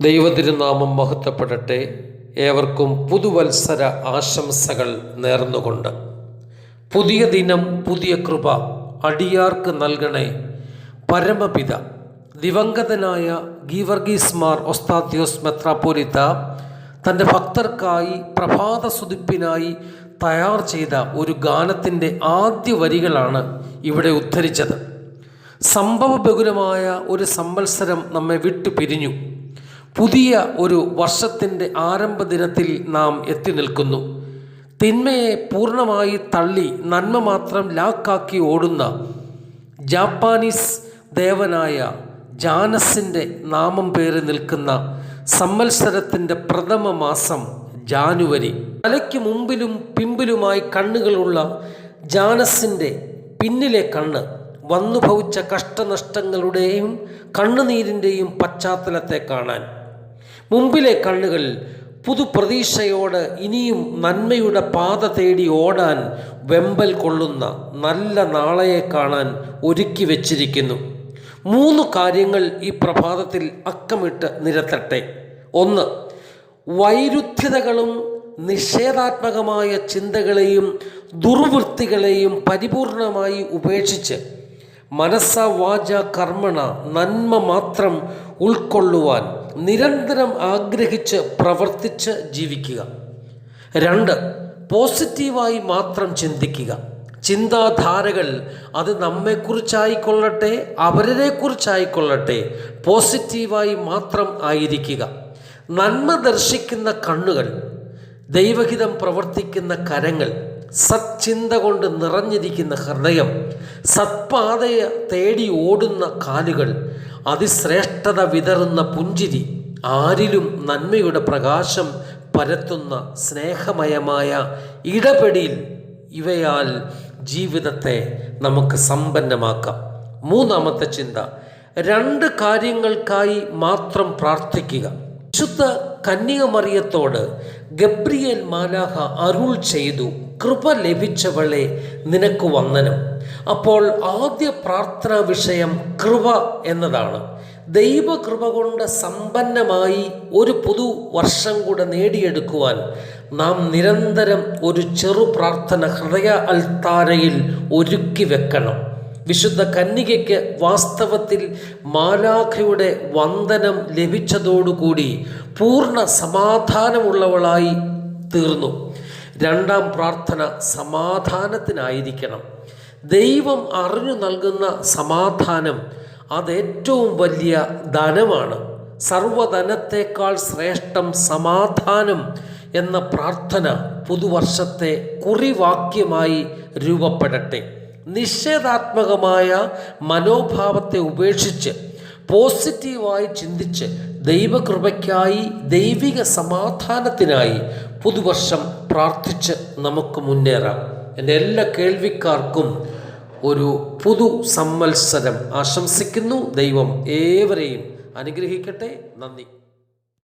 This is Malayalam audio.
ദൈവതിരുനാമം മഹത്വപ്പെടട്ടെ. ഏവർക്കും പുതുവത്സര ആശംസകൾ നേർന്നുകൊണ്ട്. പുതിയ ദിനം പുതിയ കൃപ അടിയാർക്ക് നൽകണേ. പരമപിത ദിവംഗതനായ ഗീവർഗീസ് മാർ ഒസ്താത്യോസ് മെത്രാപോലിത്ത തന്റെ ഭക്തർക്കായി പ്രഭാത സുതിപ്പിനായി തയ്യാർ ചെയ്ത ഒരു ഗാനത്തിന്റെ ആദ്യ വരികളാണ് ഇവിടെ ഉദ്ധരിച്ചത്. സംഭവ ബഹുലമായ ഒരു സംവത്സരം നമ്മെ വിട്ടു പിരിഞ്ഞു പുതിയ ഒരു വർഷത്തിന്റെ ആരംഭ ദിനത്തിൽ നാം എത്തി നിൽക്കുന്നു. തിന്മയെ പൂർണമായി തള്ളി നന്മ മാത്രം ലാക്കാക്കി ഓടുന്ന ജാപ്പാനീസ് ദേവനായ ജാനസിന്റെ നാമം പേര് നിൽക്കുന്ന സമ്മത്സരത്തിന്റെ പ്രഥമ മാസം ജാനുവരി. തലയ്ക്ക് മുമ്പിലും പിമ്പിലുമായി കണ്ണുകളുള്ള ജാനസിന്റെ പിന്നിലെ കണ്ണ് വന്നുഭവിച്ച കഷ്ടനഷ്ടങ്ങളുടെയും കണ്ണുനീരിന്റെയും പശ്ചാത്തലത്തെ കാണാൻ മുമ്പിലെ കണ്ണുകൾ പുതുപ്രതീക്ഷയോട് ഇനിയും നന്മയുടെ പാത തേടി ഓടാൻ വെമ്പൽ കൊള്ളുന്ന നല്ല നാളയെ കാണാൻ ഒരുക്കി വച്ചിരിക്കുന്നു. മൂന്ന് കാര്യങ്ങൾ ഈ പ്രഭാതത്തിൽ അക്കമിട്ട് നിരത്തട്ടെ. ഒന്ന് വൈരുദ്ധ്യതകളും നിഷേധാത്മകമായ ചിന്തകളെയും ദുർവൃത്തികളെയും പരിപൂർണമായി ഉപേക്ഷിച്ച് മനസ്സ വാച കർമ്മണ നന്മ മാത്രം ഉൾക്കൊള്ളുവാൻ നിരന്തരം ആഗ്രഹിച്ച് പ്രവർത്തിച്ച് ജീവിക്കുക. രണ്ട് പോസിറ്റീവായി മാത്രം ചിന്തിക്കുക. ചിന്താധാരകൾ അത് നമ്മെക്കുറിച്ചായിക്കൊള്ളട്ടെ അവരെക്കുറിച്ചായിക്കൊള്ളട്ടെ പോസിറ്റീവായി മാത്രം ആയിരിക്കുക. നന്മ ദർശിക്കുന്ന കണ്ണുകൾ ദൈവഹിതം പ്രവർത്തിക്കുന്ന കരങ്ങൾ സച്ചിന്ത കൊണ്ട് നിറഞ്ഞിരിക്കുന്ന ഹൃദയം സത്പാതയെ തേടി ഓടുന്ന കാലുകൾ അതിശ്രേഷ്ഠത വിതറുന്ന പുഞ്ചിരി ആരിലും നന്മയുടെ പ്രകാശം പരത്തുന്ന സ്നേഹമയമായ ഇടപെടിയിൽ ഇവയാൽ ജീവിതത്തെ നമുക്ക് സമ്പന്നമാക്കാം. മൂന്നാമത്തെ ചിന്ത രണ്ട് കാര്യങ്ങൾക്കായി മാത്രം പ്രാർത്ഥിക്കുക. വിശുദ്ധ കന്യകമറിയത്തോട് ഗബ്രിയേൽ മാലാഹ അരുൾ ചെയ്തു കൃപ ലഭിച്ചവളെ നിനക്ക് വന്ദനം. അപ്പോൾ ആദ്യ പ്രാർത്ഥനാ വിഷയം കൃപ എന്നതാണ്. ദൈവകൃപ കൊണ്ട് സമ്പന്നമായി ഒരു പുതു വർഷം കൂടെ നേടിയെടുക്കുവാൻ നാം നിരന്തരം ഒരു ചെറു പ്രാർത്ഥന ഹൃദയ അൽത്താരയിൽ ഒരുക്കി വെക്കണം. വിശുദ്ധ കന്യകയ്ക്ക് വാസ്തവത്തിൽ മാലാഖയുടെ വന്ദനം ലഭിച്ചതോടുകൂടി പൂർണ സമാധാനമുള്ളവളായി തീർന്നു. രണ്ടാം പ്രാർത്ഥന സമാധാനത്തിനായിരിക്കണം. ദൈവം അറിഞ്ഞു നൽകുന്ന സമാധാനം അതേറ്റവും വലിയ ധനമാണ്. സർവധനത്തേക്കാൾ ശ്രേഷ്ഠം സമാധാനം എന്ന പ്രാർത്ഥന പുതുവർഷത്തെ കുറിവാക്യമായി രൂപപ്പെടട്ടെ. നിഷേധാത്മകമായ മനോഭാവത്തെ ഉപേക്ഷിച്ച് പോസിറ്റീവായി ചിന്തിച്ച് ദൈവകൃപയ്ക്കായി ദൈവിക സമാധാനത്തിനായി പുതുവർഷം പ്രാർത്ഥിച്ച് നമുക്ക് മുന്നേറാം. എന്റെ എല്ലാ കേൾവിക്കാർക്കും ഒരു പുതു സംവത്സരം ആശംസിക്കുന്നു. ദൈവം ഏവരെയും അനുഗ്രഹിക്കട്ടെ. നന്ദി.